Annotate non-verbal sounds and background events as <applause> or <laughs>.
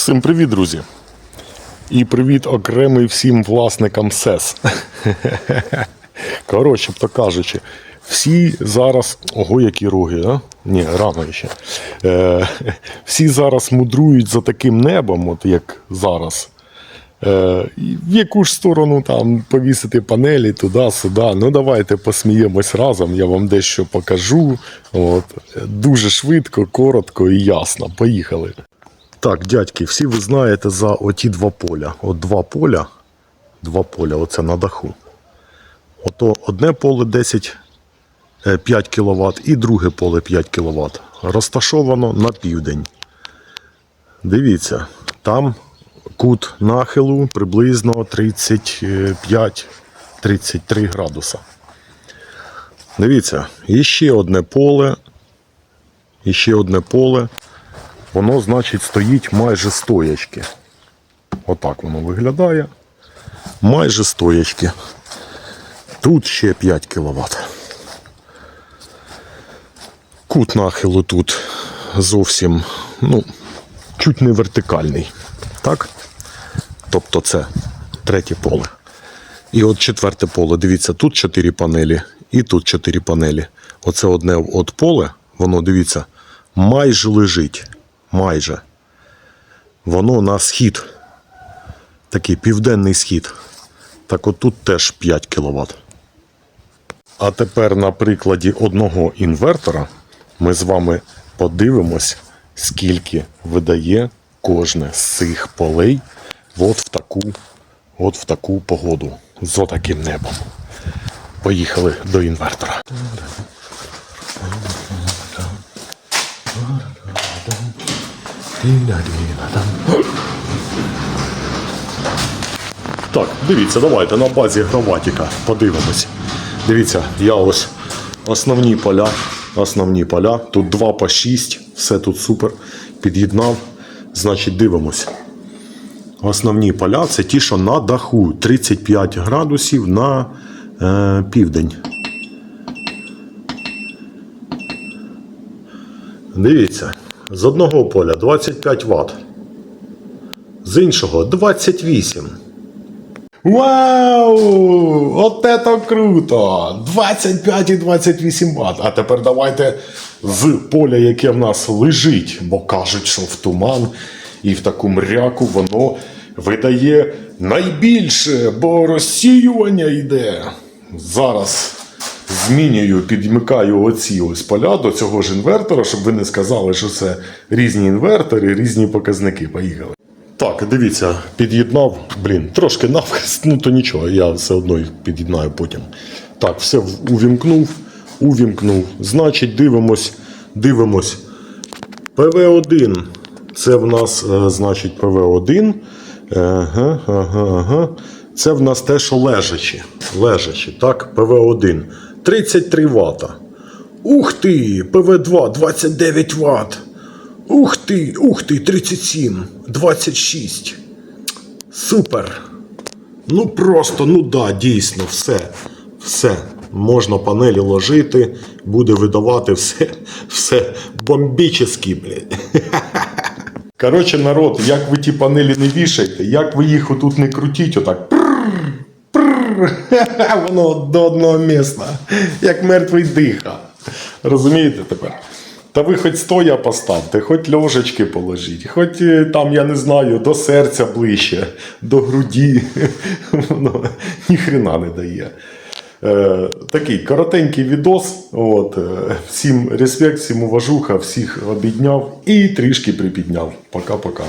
Всім привіт, друзі! І привіт окремий всім власникам СЕС. <laughs> Коротше, то кажучи, всі зараз. Ого, які роги, а? Ні, рано ще. Е, <laughs> всі зараз мудрують за таким небом, от як зараз. Е, в яку ж сторону там повісити панелі туди-сюди. Ну давайте посміємось разом, я вам дещо покажу. От. Дуже швидко, коротко і ясно. Поїхали. Так, дядьки, всі ви знаєте за оті два поля. От два поля, два поля, оце на даху. Ото одне поле 10 е, 5 кВт і друге поле 5 кВт. Розташовано на південь. Дивіться, там кут нахилу приблизно 35-33 градуса. Дивіться, і ще одне поле. І ще одне поле. Воно, значить, стоїть майже стоячки. Отак воно виглядає. Майже стоячки. Тут ще 5 кВт. Кут нахилу тут зовсім, ну, чуть не вертикальний. Так? Тобто це третє поле. І от четверте поле. Дивіться, тут 4 панелі і тут 4 панелі. Оце одне от поле, воно, дивіться, майже лежить. Майже. Воно на схід. Такий південний схід. Так от тут теж 5 кВт. А тепер на прикладі одного інвертора ми з вами подивимось, скільки видає кожне з цих полей от в таку, от в таку погоду з отаким небом. Поїхали до інвертора. Так, дивіться, давайте на базі граматика подивимось. Дивіться, я ось основні поля. Основні поля. Тут 2 по 6, все тут супер. Під'єднав. Значить, дивимось. Основні поля це ті, що на даху 35 градусів на е, південь. Дивіться, з одного поля 25 Вт, з іншого 28. Вау! От це круто! 25 і 28 Вт. А тепер давайте з поля, яке в нас лежить, бо кажуть, що в туман і в таку мряку воно видає найбільше, бо розсіювання йде. Зараз змінюю, підмикаю оці ось поля до цього ж інвертора, щоб ви не сказали, що це різні інвертори, різні показники. Поїхали. Так, дивіться, під'єднав, блін, трошки навхрест, ну то нічого, я все одно їх під'єднаю потім. Так, все увімкнув, увімкнув. Значить, дивимось, дивимось. ПВ1. Це в нас, е, значить, ПВ1. Ага, ага, ага. Це в нас те, що лежачі. Лежачі, так, ПВ1. 33 Вт. Ух ти! ПВ2 29 Вт. Ух ти, ух ти, 37, 26. Супер. Ну просто, ну да, дійсно, все. Все. Можна панелі ложити, буде видавати все, все бомбічески, блядь. Коротше, народ, як ви ті панелі не вішаєте, як ви їх отут не крутіть, отак. <laughs> Воно до одного місця, як мертвий диха. Розумієте тепер? Та ви хоч стоя поставте, хоч ложечки положіть, хоч е, там, я не знаю, до серця ближче, до груді. <laughs> Воно ніхрена не дає. Е, такий коротенький відос. От, е, всім респект, всім уважуха, всіх обідняв і трішки припідняв. Пока-пока.